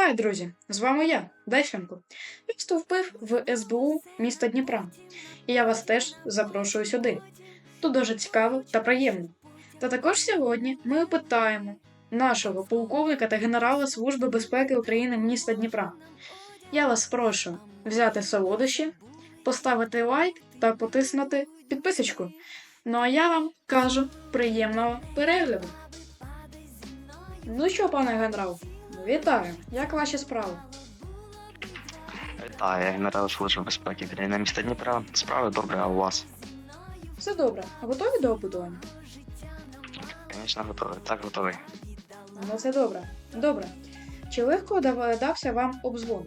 Вітаю, друзі! З вами я, Дайченко. Я вступив в СБУ міста Дніпра, і я вас теж запрошую сюди. Тут дуже цікаво та приємно. Та також сьогодні ми опитаємо нашого полковника та генерала Служби безпеки України міста Дніпра. Я вас прошу взяти солодощі, поставити лайк та потиснути підписочку. Ну а я вам кажу приємного перегляду. Ну що, пане генерал, вітаю! Як ваші справи? Вітаю, я генерал Служби безпеки України міста Дніпра. Справи добре, а у вас? Все добре. Готові до опитування? Звісно, готовий. Так, готовий. Ну це добре. Добре. Чи легко дав- дався вам обзвон?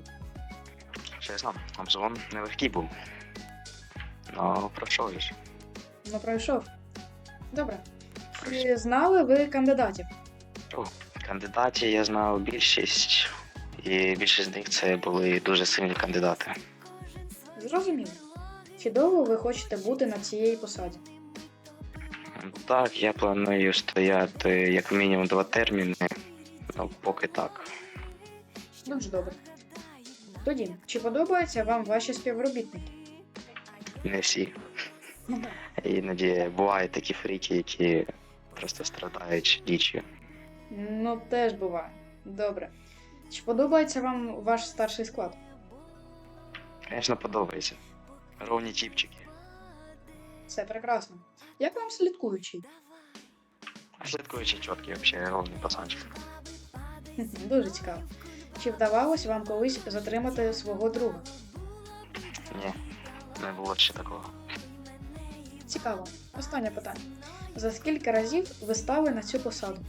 Чесно, обзвон нелегкий був. Ну, пройшов ж. Ну, пройшов. Добре. Чи знали ви кандидатів? Кандидатів я знав більшість, і більшість з них це були дуже сильні кандидати. Зрозуміло. Чи довго ви хочете бути на цій посаді? Так, я планую стояти як мінімум два терміни. Ну, поки так. Дуже добре. Тоді, чи подобаються вам ваші співробітники? Не всі. Іноді бувають такі фріки, які просто страдають дічю. Ну, теж буває. Добре. Чи подобається вам ваш старший склад? Звісно, подобається. Ровні тіпчики. Це прекрасно. Як вам слідкуючий? Слідкуючи чіткі, взагалі ровні пацанчики. Хм, Дуже цікаво. Чи вдавалось вам колись затримати свого друга? Ні, не було ще такого. Цікаво. Останнє питання. За скільки разів ви стали на цю посаду?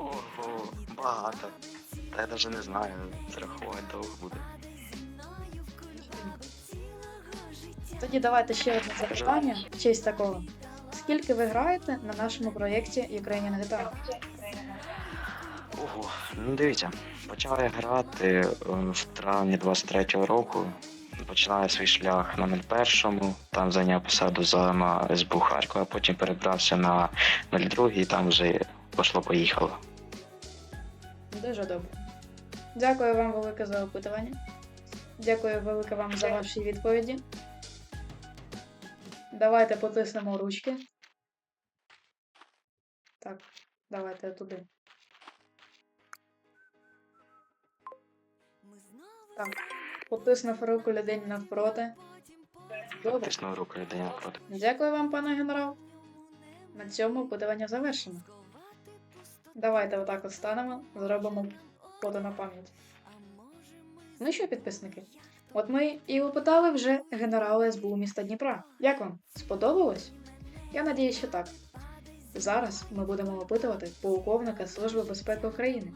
Ого, багато. Та я навіть не знаю, зрахувати довго буде. Тоді давайте ще одне запитання в честь такого. Скільки ви граєте на нашому проєкті Ukrainian Guitar? Ого, ну дивіться, почав я грати е, в травні 23-го року. Починаю свій шлях на 01-му, там зайняв посаду зама СБУ Харкова, потім перебрався на 02-й і там вже пошло-поїхало. Дуже добре. Дякую вам велике за опитування. Дякую велике вам за ваші відповіді. Давайте потиснемо ручки. Так, давайте туди. Так, потиснув руку людині навпроти. Добре. Руку людині напроти. Дякую вам, пане генерал. На цьому опитування завершено. Давайте отак от станемо, зробимо фото на пам'ять. Ну що, підписники? От ми і опитали вже генерала СБУ міста Дніпра. Як вам? Сподобалось? Я надіюсь, що так. Зараз ми будемо опитувати полковника Служби безпеки України.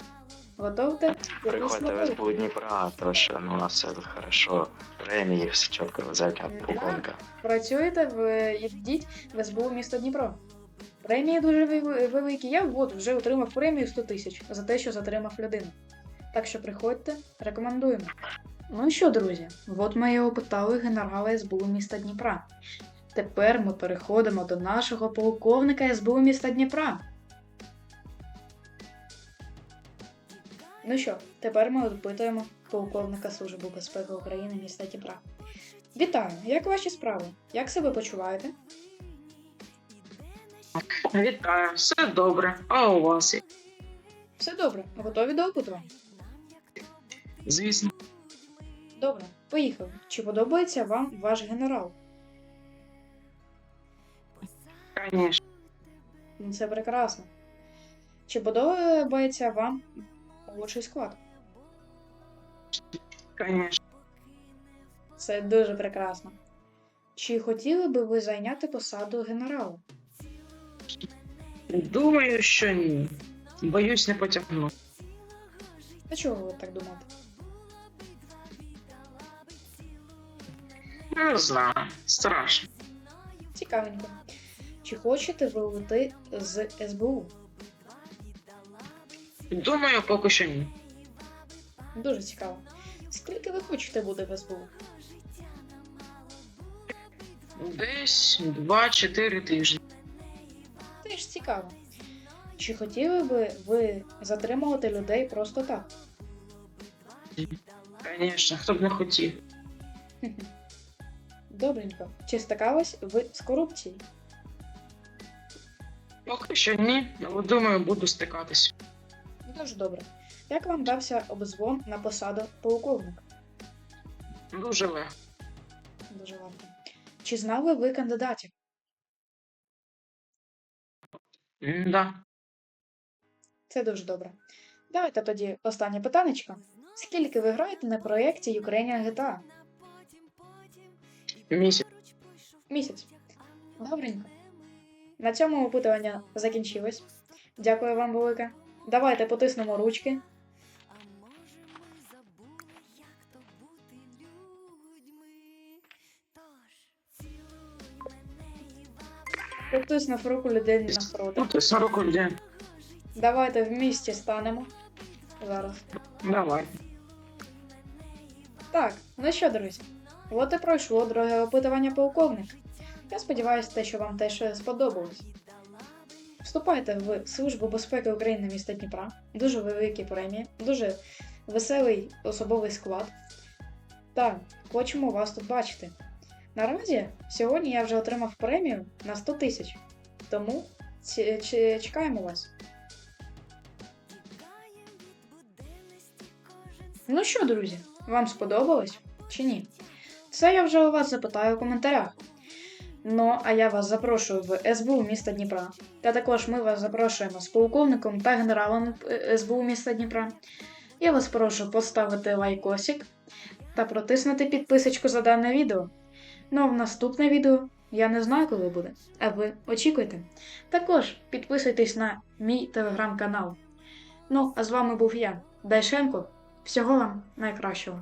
Готовте? Приходьте в СБУ Дніпра, тому що ну, у нас все тут хорошо. Премії, все чітко от полковника. Працюєте в йдіть в СБУ міста Дніпро. Премії дуже великі. Я от вже отримав премію 100 тисяч за те, що затримав людину. Так що приходьте, рекомендуємо. Ну що, друзі, от ми і опитали генерала СБУ міста Дніпра. Тепер ми переходимо до нашого полковника СБУ міста Дніпра. Ну що, тепер ми опитуємо полковника Служби безпеки України міста Дніпра. Вітаю! Як ваші справи? Як себе почуваєте? Вітаю, все добре. А у вас? Все добре, готові до опитування? Звісно, Добре, поїхали. Чи подобається вам ваш генерал? звісно. Ну, Це прекрасно. Чи подобається вам молодший склад? Звісно. Це дуже прекрасно. Чи хотіли би ви зайняти посаду генерала? Думаю, що ні. Боюсь, не потягну. А чого ви так думаєте? Не знаю. Страшно. Цікавенько. Чи хочете ви уйти з СБУ? Думаю, поки що ні. Дуже цікаво. Скільки ви хочете бути в СБУ? Десь 2-4 тижні. Цікаво. Чи хотіли би ви затримувати людей просто так? Звісно, хто б не хотів. Добренько. Чи стикались ви з корупцією? Поки що ні, але думаю, буду стикатись. Дуже добре. Як вам дався обзвон на посаду полковника? Дуже легко. Дуже легко. Чи знали ви кандидатів? Да. Це дуже добре. Давайте тоді останнє питанечко. Скільки ви граєте на проєкті Ukrainian GTA? Місяць. Місяць. Добренько. На цьому опитування закінчилось. Дякую вам велике. Давайте потиснемо ручки. Потиснув руку людині навпроти. Ну, ти 40 людей. Давайте в місті станемо. Зараз. Давай. Так, ну що, друзі, от і пройшло друге опитування полковника. Я сподіваюся, те, що вам теж сподобалось. Вступайте в Службу безпеки України міста Дніпра. Дуже великі премії, дуже веселий особовий склад. Так, хочемо вас тут бачити. Наразі сьогодні я вже отримав премію на 100 тисяч. Тому чекаємо вас. Ну що, друзі, вам сподобалось чи ні? Це я вже у вас запитаю у коментарях. Ну, а я вас запрошую в СБУ міста Дніпра. Та також ми вас запрошуємо з полковником та генералом СБУ міста Дніпра. Я вас прошу поставити лайкосик та протиснути підписочку за дане відео. Ну а в наступне відео я не знаю, коли буде, а ви очікуйте. Також підписуйтесь на мій телеграм-канал. Ну, а з вами був я, Дайшенко. Всього вам найкращого.